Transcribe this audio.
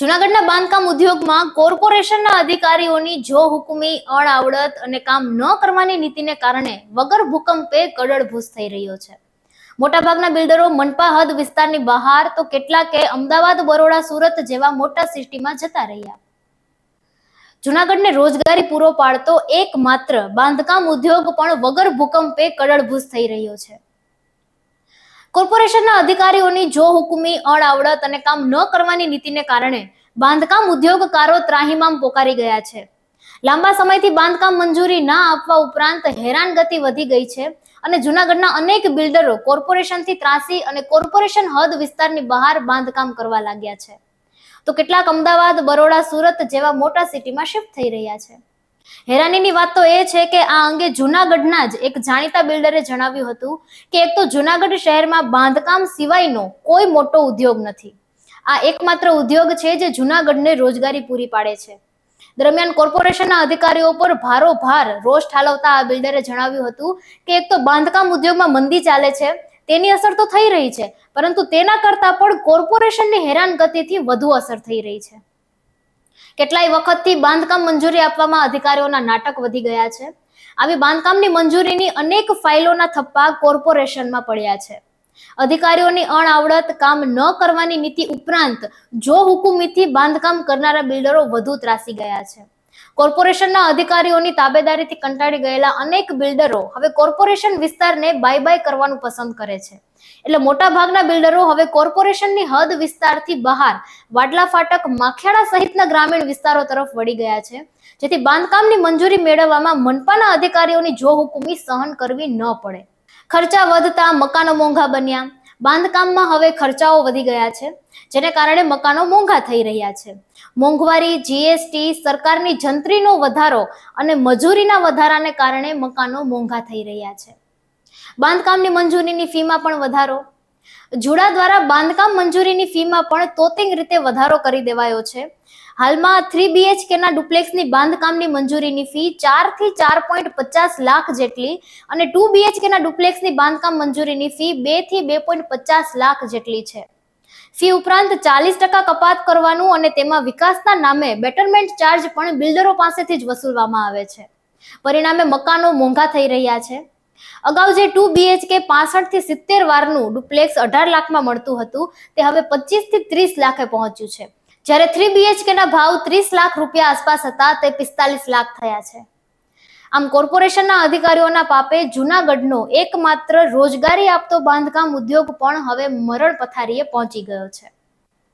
જુનાગઢના બાંધકામ ઉદ્યોગમાં કોર્પોરેશનના અધિકારીઓની જો હુકુમી અણઆવડત અને કામ ન કરવાની નીતિને કારણે વગર ભૂકંપે કડળભૂસ થઈ રહ્યો છે. મોટાભાગના બિલ્ડરો મનપા હદ વિસ્તારની બહાર તો કેટલાકે અમદાવાદ, બરોડા, સુરત જેવા મોટા સિટીમાં જતા રહ્યા. જુનાગઢને રોજગારી પૂરો પાડતો એકમાત્ર બાંધકામ ઉદ્યોગ પણ વગર ભૂકંપે કડળભૂસ થઈ રહ્યો છે. કોર્પોરેશનના અધિકારીઓની જો હુકુમી અણઆવડત અને કામ ન કરવાની નીતિને કારણે બાંધકામ ઉદ્યોગકારો ત્રાહિમામ પોકારી ગયા છે. લાંબા સમયથી બાંધકામ મંજૂરી ના આપવા ઉપરાંત હેરાનગતિ વધી ગઈ છે અને જુનાગઢના અનેક બિલ્ડરો કોર્પોરેશનથી ત્રાસી અને કોર્પોરેશન હદ વિસ્તારની બહાર બાંધકામ કરવા લાગ્યા છે. તો કેટલાક અમદાવાદ, બરોડા, સુરત જેવા મોટા સિટીમાં શિફ્ટ થઈ રહ્યા છે. હેરાનીની વાત તો એ છે કે આ અંગે જુનાગઢના જ એક જાણીતા બિલ્ડરે જણાવ્યું હતું કે એક તો જુનાગઢ શહેરમાં બાંધકામ સિવાયનો કોઈ મોટો ઉદ્યોગ નથી. આ એકમાત્ર ઉદ્યોગ છે જે જુનાગઢને રોજગારી પૂરી પાડે છે. દરમિયાન કોર્પોરેશનના અધિકારીઓ પર ભારોભાર રોષ ઠાલવતા આ બિલ્ડરે જણાવ્યું હતું કે એક તો બાંધકામ ઉદ્યોગમાં મંદી ચાલે છે, તેની અસર તો થઈ રહી છે, પરંતુ તેના કરતાં પણ કોર્પોરેશનની હેરાનગતિથી વધુ અસર થઈ રહી છે. કેટલાય વખતથી બાંધકામ મંજૂરી આપવામાં અધિકારીઓના નાટક વધી ગયા છે. આવી બાંધકામની મંજૂરીની અનેક ફાઇલોના થપ્પા કોર્પોરેશનમાં પડ્યા છે. અધિકારીઓની અણઆવડત કામ ન કરવાની નીતિ ઉપરાંત જો હુકુમીથી બાંધકામ કરનારા બિલ્ડરો વધુ ત્રાસી ગયા છે. કોર્પોરેશનના અધિકારીઓની તાબેદારીથી કંટાળી ગયેલા અનેક બિલ્ડરો હવે કોર્પોરેશન વિસ્તારને બાય બાય કરવાનું પસંદ કરે છે. એટલે મોટા ભાગના બિલ્ડરો હવે કોર્પોરેશનની હદ વિસ્તારથી બહાર વાડલા ફાટક માખિયાળા સહિતના ગ્રામીણ વિસ્તારો તરફ વળી ગયા છે. જેથી બાંધકામની મંજૂરી મેળવવામાં મનપાના અધિકારીઓની જો હુકુમી સહન કરવી ન પડે. ખર્ચા વધતા, મકાનો મોંઘા બન્યા બાંધકામમાં હવે ખર્ચાઓ વધી ગયા છે, જેને કારણે મકાનો મોંઘા થઈ રહ્યા છે. મોંઘવારી જીએસટી સરકારની જંત્રીનો વધારો અને મજૂરીના વધારાને કારણે મકાનો મોંઘા થઈ રહ્યા છે. બાંધકામની મંજૂરીની ફીમાં પણ વધારો જુડા દ્વારા બાંધકામ મંજૂરીની ફીમાં પણ તોતિંગ રીતે વધારો કરી દેવાયો છે. હાલમાં થ્રી બીએચકે ના ડુપ્લેક્સની બાંધકામની મંજૂરીની ફી ચારથી ચાર પોઈન્ટ પચાસ લાખ જેટલી અને ટુ બીએચકે ના ડુપ્લેક્સની બાંધકામ મંજૂરીની ફી બેથી બે પોઈન્ટ પચાસ લાખ જેટલી છે. ફી ઉપરાંત ચાલીસ ટકા કપાત કરવાનું અને તેમાં વિકાસના નામે બેટરમેન્ટ ચાર્જ પણ બિલ્ડરો પાસેથી જ વસૂલવામાં આવે છે. પરિણામે મકાનો મોંઘા થઈ રહ્યા છે. અગાઉ જે ટુ બીએચકે પાસઠથી સિત્તેર વારનું ડુપ્લેક્સ અઢાર લાખમાં મળતું હતું, તે હવે પચીસથી ત્રીસ લાખે પહોંચ્યું છે. જ્યારે થ્રી બીએચકે ના ભાવ ત્રીસ લાખ રૂપિયા આસપાસ હતા, તે પિસ્તાલીસ લાખ થયા છે. આમ કોર્પોરેશનના અધિકારીઓના પાપે જુનાગઢનો એકમાત્ર રોજગારી આપતો બાંધકામ ઉદ્યોગ પણ હવે મરણ પથારીએ પહોંચી ગયો છે.